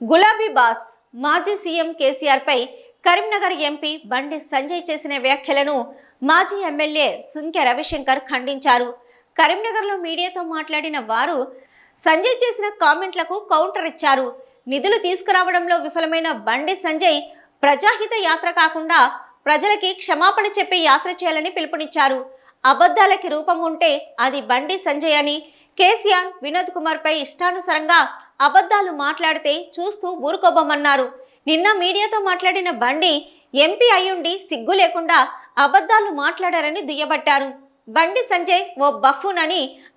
గులాబీ బాస్ మాజీ CM కేసీఆర్పై Karimnagar MP Bandi Sanjay చేసిన వ్యాఖ్యలను మాజీ ఎమ్మెల్యే సుంకె రవిశంకర్ ఖండించారు. కరీంనగర్లో మీడియాతో మాట్లాడిన వారు సంజయ్ చేసిన కామెంట్లకు కౌంటర్ ఇచ్చారు. నిధులు తీసుకురావడంలో విఫలమైన బండి సంజయ్ ప్రజాహిత యాత్ర కాకుండా ప్రజలకి క్షమాపణ చెప్పే యాత్ర చేయాలని పిలుపునిచ్చారు. అబద్ధాలకి రూపం ఉంటే అది బండి సంజయ్ అని కేసీఆర్ వినోద్ కుమార్పై ఇష్టానుసారంగా అబద్ధాలు మాట్లాడితే చూస్తూ ఊరుకోబోమన్నారు. నిన్న మీడియాతో మాట్లాడిన బండి ఎంపీ అయ్యుండి సిగ్గు లేకుండా అబద్ధాలు మాట్లాడారని దుయ్యబట్టారు. బండి సంజయ్ ఓ బఫూన్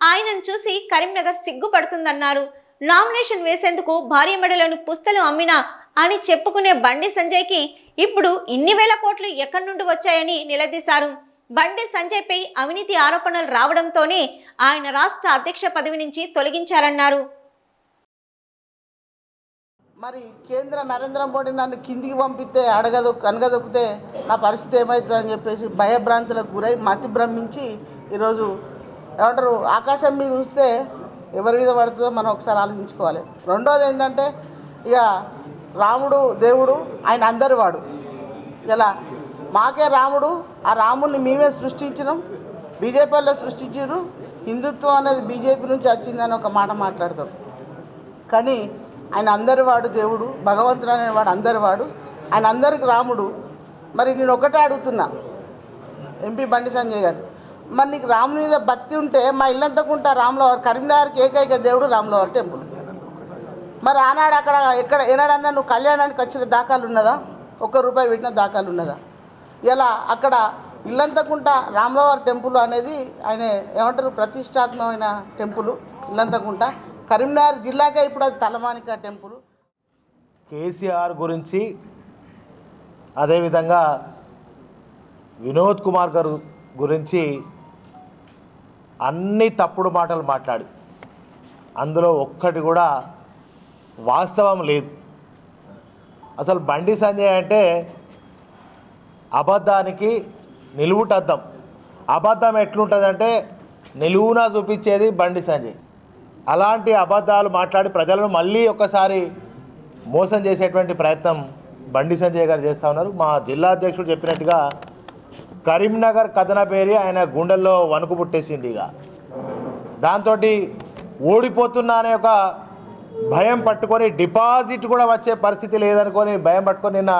ఆయనను చూసి కరీంనగర్ సిగ్గుపడుతుందన్నారు. నామినేషన్ వేసేందుకు భార్య మెడలోని పుస్తలు అమ్మినా అని చెప్పుకునే బండి సంజయ్కి ఇప్పుడు ఇన్ని వేల కోట్లు ఎక్కడి నుండి వచ్చాయని నిలదీశారు. బండి సంజయ్పై అవినీతి ఆరోపణలు రావడంతోనే ఆయన రాష్ట్ర అధ్యక్ష పదవి నుంచి తొలగించారన్నారు. మరి కేంద్ర నరేంద్ర మోడీ నన్ను కిందికి పంపిస్తే అడగదు కనగదొక్కితే నా పరిస్థితి ఏమవుతుందని చెప్పేసి భయభ్రాంతులకు గురై మతి భ్రమించి ఈరోజు ఏమంటారు ఆకాశం మీద ఉంచితే ఎవరి మీద పడుతుందో మనం ఒకసారి ఆలోచించుకోవాలి. రెండోది ఏంటంటే ఇక రాముడు దేవుడు ఆయన అందరి వాడు. ఇలా మాకే రాముడు ఆ రాముడిని మేమే సృష్టించినాం బీజేపీలో సృష్టించారు హిందుత్వం అనేది బీజేపీ నుంచి వచ్చిందని ఒక మాట మాట్లాడతారు కానీ ఆయన అందరి వాడు దేవుడు భగవంతుడు అనేవాడు అందరి వాడు. ఆయన అందరికి రాముడు. మరి నేను ఒకటే అడుగుతున్నా. ఎంపీ బండి సంజయ్ గారు మరి నీకు రాముని మీద భక్తి ఉంటే మా ఇల్లంతకుంటా రాములవారు కరీంనగర్కి ఏకైక దేవుడు రాములవారి టెంపుల్. మరి ఆనాడు అక్కడ ఎక్కడ ఏనాడన్నా నువ్వు కళ్యాణానికి వచ్చిన దాఖలు ఉన్నదా? ఒక్క రూపాయి పెట్టిన దాఖలు ఉన్నదా? ఇలా అక్కడ ఇల్లంతకుంట రాములవారి టెంపుల్ అనేది ఆయన ఏమంటారు ప్రతిష్టాత్మకమైన టెంపుల్ ఇల్లంతకుంట కరీంనగర్ జిల్లాకే ఇప్పుడు అది తలమానిక టెంపుల్. కేసీఆర్ గురించి అదేవిధంగా వినోద్ కుమార్ గారు గురించి అన్ని తప్పుడు మాటలు మాట్లాడి అందులో ఒక్కటి కూడా వాస్తవం లేదు. అసలు బండి సంజయ్ అంటే అబద్ధానికి నిలువుటద్దం. అబద్ధం ఎట్లుంటుందంటే నిలువునా చూపించేది బండి సంజయ్. అలాంటి అబద్ధాలు మాట్లాడి ప్రజలను మళ్ళీ ఒక్కసారి మోసం చేసేటువంటి ప్రయత్నం బండి సంజయ్ గారు చేస్తూ ఉన్నారు. మా జిల్లా అధ్యక్షుడు చెప్పినట్టుగా కరీంనగర్ కథన పేరి ఆయన గుండెల్లో వణుకు పుట్టేసింది ఇక. దాంతో ఓడిపోతున్నా అనే ఒక భయం పట్టుకొని డిపాజిట్ కూడా వచ్చే పరిస్థితి లేదనుకొని భయం పట్టుకొని నిన్న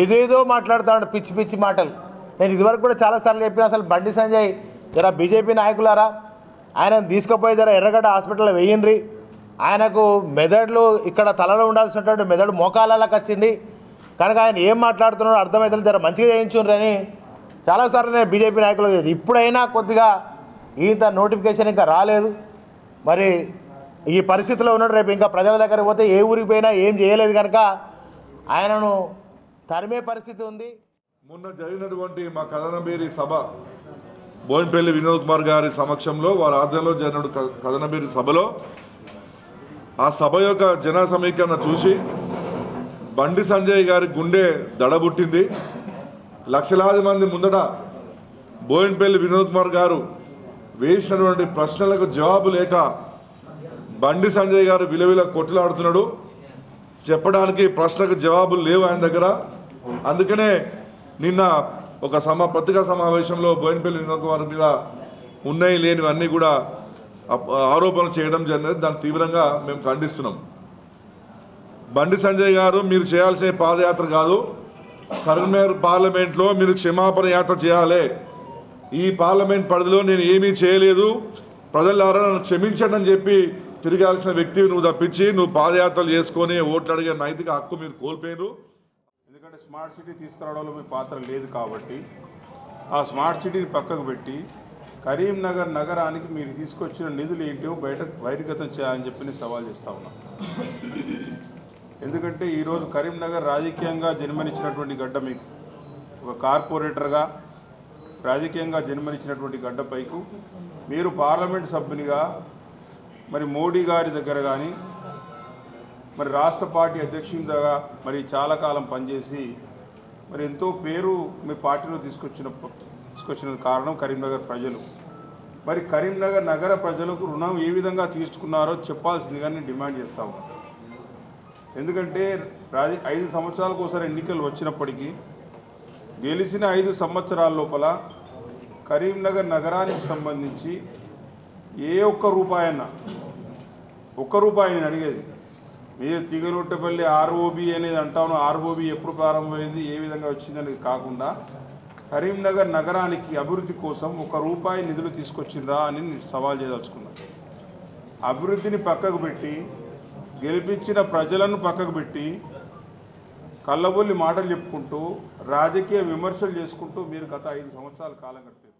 ఏదేదో మాట్లాడుతాడు పిచ్చి పిచ్చి మాటలు. నేను ఇదివరకు కూడా చాలాసార్లు చెప్పిన అసలు బండి సంజయ్ జర బీజేపీ నాయకులారా? ఆయనను తీసుకుపోయి జర ఎర్రగడ్డ హాస్పిటల్లో వేయండి ఆయనకు మెదడులు ఇక్కడ తలలో ఉండాల్సినటువంటి మెదడు మోకాళ్ళకి వచ్చింది. కనుక ఆయన ఏం మాట్లాడుతున్నాడో అర్థమవుతుంది జర మంచిగా చేయించుండ్రని అని. చాలాసార్లు నేను బీజేపీ నాయకులు ఇప్పుడైనా కొద్దిగా ఇంత నోటిఫికేషన్ ఇంకా రాలేదు. మరి ఈ పరిస్థితిలో ఉన్నాడు రేపు ఇంకా ప్రజల దగ్గర పోతే ఏ ఊరికి పోయినా ఏం చేయలేదు కనుక ఆయనను తరిమే పరిస్థితి ఉంది. మొన్న జరిగినటువంటి మా కథనబేరి సభ బోయినపల్లి వినోద్ కుమార్ గారి సమక్షంలో వారి ఆధ్వర్యంలో జరిగిన క- సభలో ఆ సభ యొక్క జన సమీకరణ చూసి బండి సంజయ్ గారి గుండె దడబుట్టింది. లక్షలాది మంది ముందట బోయినపల్లి వినోద్ కుమార్ గారు వేసినటువంటి ప్రశ్నలకు జవాబు లేక బండి సంజయ్ గారు విలువిలా కొట్లాడుతున్నాడు. చెప్పడానికి ప్రశ్నకు జవాబులు లేవు ఆయన దగ్గర. అందుకనే నిన్న ఒక సమా పత్రికా సమావేశంలో బోయినపల్లి నియోజకవర్గం మీద ఉన్నాయి లేనివన్నీ కూడా ఆరోపణలు చేయడం జరిగినది. దాన్ని తీవ్రంగా మేము ఖండిస్తున్నాం. బండి సంజయ్ గారు మీరు చేయాల్సిన పాదయాత్ర కాదు. కరీంనగర్ పార్లమెంట్లో మీరు క్షమాపణ యాత్ర చేయాలి. ఈ పార్లమెంట్ పరిధిలో నేను ఏమీ చేయలేదు. ప్రజలారా నన్ను క్షమించండి అని చెప్పి తిరగాల్సిన వ్యక్తి నువ్వు తప్పించి నువ్వు పాదయాత్రలు చేసుకొని ఓట్లు అడిగే నైతిక హక్కు మీరు కోల్పోయినారు ఎందుకంటే స్మార్ట్ సిటీ తీసుకురావడంలో మీ పాత్ర లేదు కాబట్టి ఆ స్మార్ట్ సిటీని పక్కకు పెట్టి కరీంనగర్ నగరానికి మీరు తీసుకొచ్చిన నిధులు ఏంటో బయట బహిర్గతం చేయాలని చెప్పి నేను సవాల్ చేస్తా ఉన్నా. ఎందుకంటే ఈరోజు కరీంనగర్ రాజకీయంగా జన్మనిచ్చినటువంటి గడ్డ మీకు. ఒక కార్పొరేటర్గా రాజకీయంగా జన్మనిచ్చినటువంటి గడ్డపైకు మీరు పార్లమెంట్ సభ్యునిగా మరి మోడీ గారి దగ్గర కానీ మరి రాష్ట్ర పార్టీ అధ్యక్షునిగా మరి చాలా కాలం పనిచేసి మరి ఎంతో పేరు మీ పార్టీలో తీసుకొచ్చిన తీసుకొచ్చిన కారణం కరీంనగర్ ప్రజలు. మరి కరీంనగర్ నగర ప్రజలకు రుణం ఏ విధంగా తీర్చుకున్నారో చెప్పాల్సిందిగా నేను డిమాండ్ చేస్తా ఉన్నాను ఎందుకంటే రాజ ఐదు సంవత్సరాలకు ఒకసారి ఎన్నికలు వచ్చినప్పటికీ గెలిచిన ఐదు సంవత్సరాల లోపల కరీంనగర్ నగరానికి సంబంధించి ఏ ఒక్క రూపాయన్నా ఒక్క రూపాయి నేను అడిగేది. మీరు తిగలొట్టపల్లి ఆర్ఓబి అనేది అంటాను. ఆర్ఓబి ఎప్పుడు ప్రారంభమైంది ఏ విధంగా వచ్చిందనేది కాకుండా కరీంనగర్ నగరానికి అభివృద్ధి కోసం ఒక రూపాయి నిధులు తీసుకొచ్చిండ్రా అని సవాల్ చేయదలుచుకున్నాను అభివృద్ధిని పక్కకు పెట్టి గెలిపించిన ప్రజలను పక్కకు పెట్టి కళ్ళబొల్లి మాటలు చెప్పుకుంటూ రాజకీయ విమర్శలు చేసుకుంటూ మీరు గత ఐదు సంవత్సరాల కాలం గడిపారు.